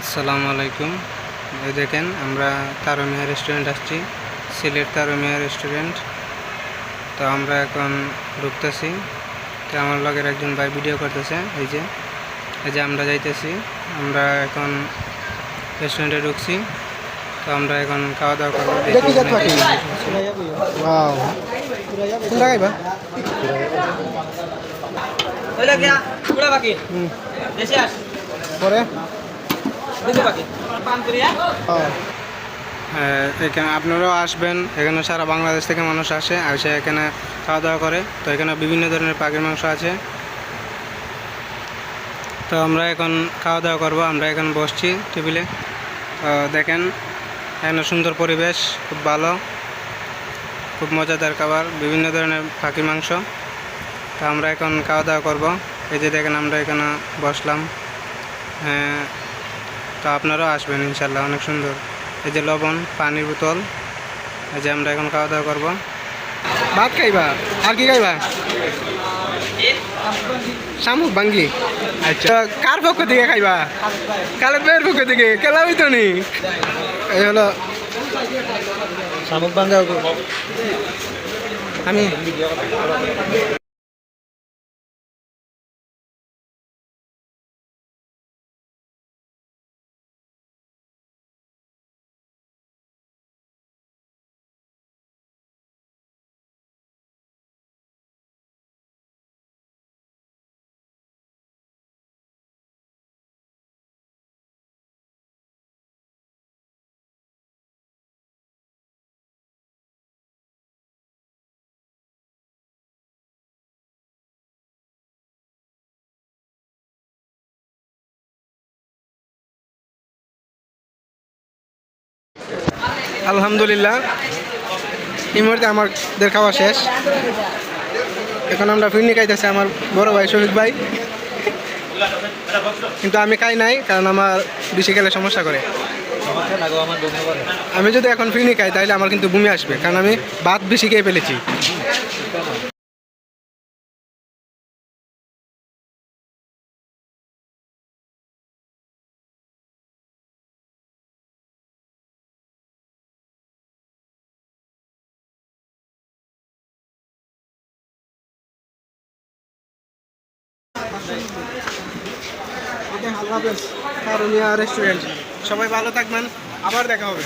আসসালামু আলাইকুম। এই দেখেন আমরা তারমিয়া রেস্টুরেন্ট আসছি সিলেট তারমিয়া রেস্টুরেন্ট। তো আমরা এখন ঢুকতেছি। তো আমার লগের একজন ভাই ভিডিও করতেছে এই যে এই যে আমরা যাইতেছি আমরা এখন রেস্টুরেন্টে ঢুকছি। তো আমরা এখন খাওয়া দাওয়া করব পুরা? এখানে আপনারাও আসবেন। এখানে সারা বাংলাদেশ থেকে মানুষ আসে এসে এখানে খাওয়া দাওয়া করে। তো এখানে বিভিন্ন ধরনের পাখির মাংস আছে। তো আমরা এখন খাওয়া দাওয়া করব, আমরা এখন বসছি টেবিলে। দেখেন, এখানে সুন্দর পরিবেশ, খুব ভালো, খুব মজাদার খাবার, বিভিন্ন ধরনের পাখির মাংস। তো আমরা এখন খাওয়া দাওয়া করব। এই যে দেখেন, আমরা এখানে বসলাম। হ্যাঁ তো আপনারাও আসবেন ইনশাল্লাহ অনেক সুন্দর। এই যে লবণ পানির বোতল এই যে আমরা এখন খাওয়া দাওয়া করব। ভাত খাইবা? আর কি খাইবা? শামুক বাঙ্গি। আচ্ছা কার পক্ষ থেকে খাইবা? কালে বের পক্ষ থেকে কেলা হইতো নি? এই হলো শামুক বাঙ্গা আমি। আলহামদুলিল্লাহ। এই মুহূর্তে আমাদের খাওয়া শেষ। এখন আমরা ফিরনি খাইতেছি আমার বড় ভাই শহীদ ভাই। কিন্তু আমি খাই নাই, কারণ আমার বেশি খেলে সমস্যা করে। আমি যদি এখন ফিরনি খাই, তাহলে আমার কিন্তু বমি আসবে, কারণ আমি ভাত বেশি খেয়ে ফেলেছি। আল্লাহ হাফেজ। রেস্টুরেন্ট সবাই ভালো থাকবেন আবার দেখা হবে।